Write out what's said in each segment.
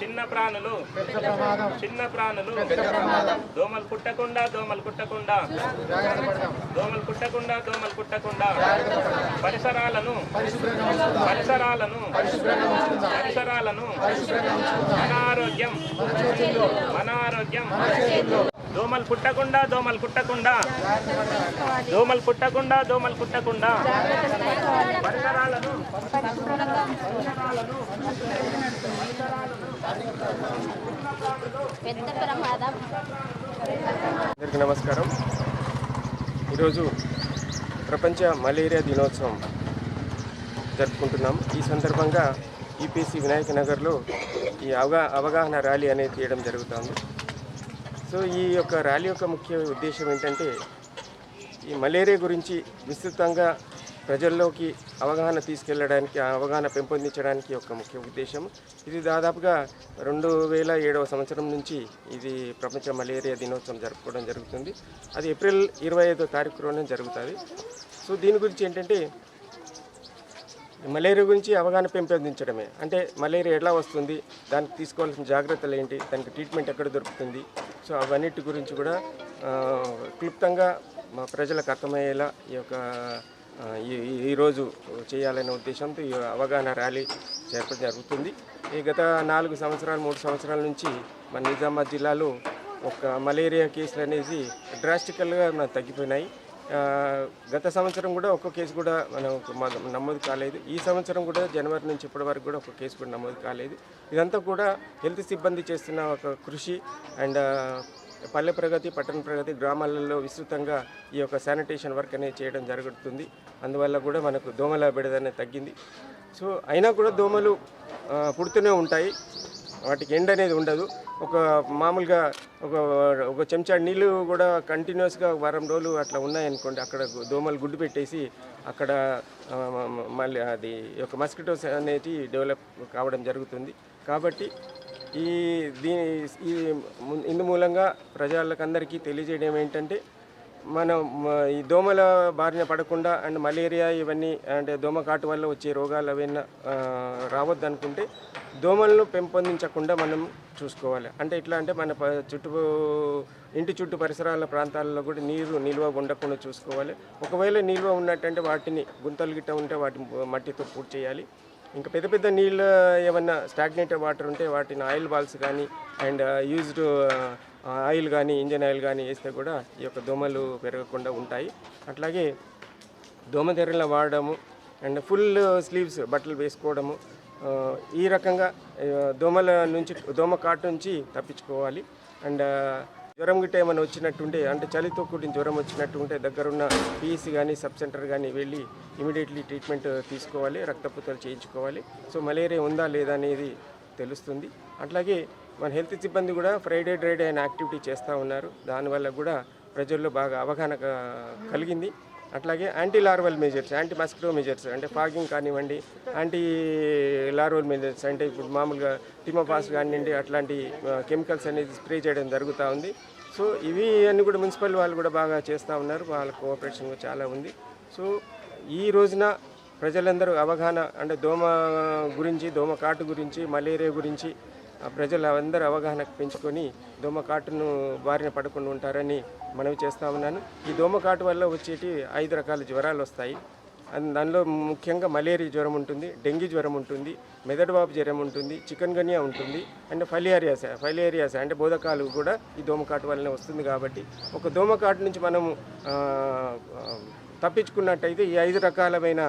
చిన్న ప్రాణులు చిన్న ప్రాణులు. దోమలు కుట్టకుండా దోమలు కుట్టకుండా దోమలు కుట్టకుండా దోమలు కుట్టకుండా పరిసరాలను పరిసరాలను పరిసరాలను మన ఆరోగ్యం దోమలు కుట్టకుండా దోమలు కుట్టకుండా దోమలు కుట్టకుండా దోమలు కుట్టకుండా పరిసరాలను. పెద్ద ప్రమాదం. అందరికీ నమస్కారం. ఈరోజు ప్రపంచ మలేరియా దినోత్సవం జరుపుకుంటున్నాం. ఈ సందర్భంగా ఈపీసీ వినాయక నగర్లో ఈ అవగా అవగాహన ర్యాలీ అనేది తీయడం జరుగుతుంది. సో ఈ యొక్క ర్యాలీ యొక్క ముఖ్య ఉద్దేశం ఏంటంటే ఈ మలేరియా గురించి విస్తృతంగా ప్రజల్లోకి అవగాహన తీసుకెళ్ళడానికి ఆ అవగాహన పెంపొందించడానికి ఒక ముఖ్య ఉద్దేశం. ఇది దాదాపుగా రెండు వేల ఏడవ సంవత్సరం నుంచి ఇది ప్రపంచ మలేరియా దినోత్సవం జరుపుకోవడం జరుగుతుంది. అది ఏప్రిల్ ఇరవై ఐదో తారీఖులోనే జరుగుతుంది. సో దీని గురించి ఏంటంటే మలేరియా గురించి అవగాహన పెంపొందించడమే. అంటే మలేరియా ఎలా వస్తుంది దానికి తీసుకోవాల్సిన జాగ్రత్తలు ఏంటి దానికి ట్రీట్మెంట్ ఎక్కడ దొరుకుతుంది సో అవన్నిటి గురించి కూడా క్లుప్తంగా మా ప్రజలకు అర్థమయ్యేలా ఈ యొక్క ఈరోజు చేయాలనే ఉద్దేశంతో ఈ అవగాహన ర్యాలీ చేప జరుగుతుంది. ఈ గత నాలుగు సంవత్సరాలు మూడు సంవత్సరాల నుంచి మన నిజామాబాద్ జిల్లాలో ఒక మలేరియా కేసులు అనేది డ్రాస్టికల్గా మనకు తగ్గిపోయినాయి. గత సంవత్సరం కూడా ఒక్క కేసు కూడా మనం నమోదు కాలేదు. ఈ సంవత్సరం కూడా జనవరి నుంచి ఇప్పటి వరకు కూడా ఒక కేసు కూడా నమోదు కాలేదు. ఇదంతా కూడా హెల్త్ సిబ్బంది చేస్తున్న ఒక కృషి అండ్ పల్లె ప్రగతి పట్టణ ప్రగతి గ్రామాలలో విస్తృతంగా ఈ యొక్క శానిటేషన్ వర్క్ అనేది చేయడం జరుగుతుంది. అందువల్ల కూడా మనకు దోమల బెడద అనేది తగ్గింది. సో అయినా కూడా దోమలు పుడుతూనే ఉంటాయి. వాటికి ఎండ్ అనేది ఉండదు. ఒక మామూలుగా ఒక ఒక చెంచా నీళ్ళు కూడా కంటిన్యూస్గా వారం రోజులు అట్లా ఉన్నాయనుకోండి అక్కడ దోమలు గుడ్డు పెట్టేసి అక్కడ మళ్ళీ అది ఒక మస్కిటోస్ అనేది డెవలప్ కావడం జరుగుతుంది. కాబట్టి ఈ దీని ఈ ఇందు మూలంగా ప్రజలకందరికీ తెలియజేయడం ఏంటంటే మనం ఈ దోమల బారిన పడకుండా అండ్ మలేరియా ఇవన్నీ అంటే దోమ కాటు వల్ల వచ్చే రోగాలు అవన్నీ రావద్దు అనుకుంటే దోమలను పెంపొందించకుండా మనం చూసుకోవాలి. అంటే ఎట్లా అంటే మన చుట్టూ ఇంటి చుట్టూ పరిసరాల ప్రాంతాల్లో కూడా నీరు నిల్వ ఉండకుండా చూసుకోవాలి. ఒకవేళ నిల్వ ఉన్నట్టంటే వాటిని గుంతలు గిట్ట ఉంటే వాటిని మట్టితో పూర్తి చేయాలి. ఇంకా పెద్ద పెద్ద నీళ్ళు ఏమన్నా స్టాగ్నేటెడ్ వాటర్ ఉంటే వాటిని ఆయిల్ బాల్స్ కానీ and uh, used uh, oil కానీ ఇంజన్ ఆయిల్ కానీ వేస్తే కూడా ఈ యొక్క దోమలు పెరగకుండా ఉంటాయి. అట్లాగే దోమతెరల వాడడము అండ్ ఫుల్ స్లీవ్స్ బట్టలు వేసుకోవడము uh, ఈ రకంగా దోమల నుంచి దోమ కాటు నుంచి తప్పించుకోవాలి. అండ్ జ్వరం గిట్ట ఏమైనా వచ్చినట్టుంటే అంటే చలితో కూడిన జ్వరం వచ్చినట్టు ఉంటే దగ్గరున్న పిఈసి కానీ సబ్ సెంటర్ కానీ వెళ్ళి ఇమీడియట్లీ ట్రీట్మెంట్ తీసుకోవాలి రక్తపోతలు చేయించుకోవాలి. సో మలేరియా ఉందా లేదా అనేది తెలుస్తుంది. అట్లాగే మన హెల్త్ సిబ్బంది కూడా ఫ్రైడే డ్రైడే అనే యాక్టివిటీ చేస్తూ ఉన్నారు. దానివల్ల కూడా ప్రజల్లో బాగా అవగాహన కలిగింది. అట్లాగే anti larval measures anti mosquito measures అంటే ఫాగింగ్ కానివ్వండి యాంటీ లార్వల్ మెజర్స్ అంటే ఇప్పుడు మామూలుగా టిమోపాస్ కానివ్వండి అట్లాంటి కెమికల్స్ అనేది స్ప్రే చేయడం జరుగుతూ ఉంది. సో ఇవి అన్ని కూడా మున్సిపల్ వాళ్ళు కూడా బాగా చేస్తూ ఉన్నారు. వాళ్ళ కోఆపరేషన్ కూడా చాలా ఉంది. సో ఈ రోజున ప్రజలందరూ అవగాహన అంటే దోమ గురించి దోమ కాటు గురించి మలేరియా గురించి ప్రజలు అందరూ అవగాహన పెంచుకొని దోమకాటును బారిన పడకుండా ఉంటారని మనవి చేస్తా ఉన్నాను. ఈ దోమకాటు వల్ల వచ్చేటి ఐదు రకాల జ్వరాలు వస్తాయి. దానిలో ముఖ్యంగా మలేరియా జ్వరం ఉంటుంది డెంగ్యూ జ్వరం ఉంటుంది మెదడువాపు జ్వరం ఉంటుంది చికెన్ గనియా ఉంటుంది అండ్ ఫైలేరియాస్ ఫైలేరియాస్ అంటే బోధకాలు కూడా ఈ దోమకాటు వల్లనే వస్తుంది కాబట్టి ఒక దోమకాటు నుంచి మనము తప్పించుకున్నట్టయితే ఈ ఐదు రకాలమైన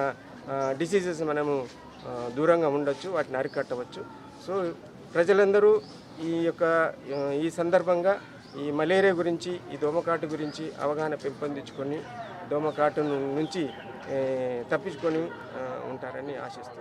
డిసీజెస్ మనము దూరంగా ఉండొచ్చు వాటిని అరికట్టవచ్చు. సో ప్రజలందరూ ఈ యొక్క ఈ సందర్భంగా ఈ మలేరియా గురించి ఈ దోమకాటు గురించి అవగాహన పెంపొందించుకొని దోమకాటు నుంచి తప్పించుకొని ఉంటారని ఆశిస్తూ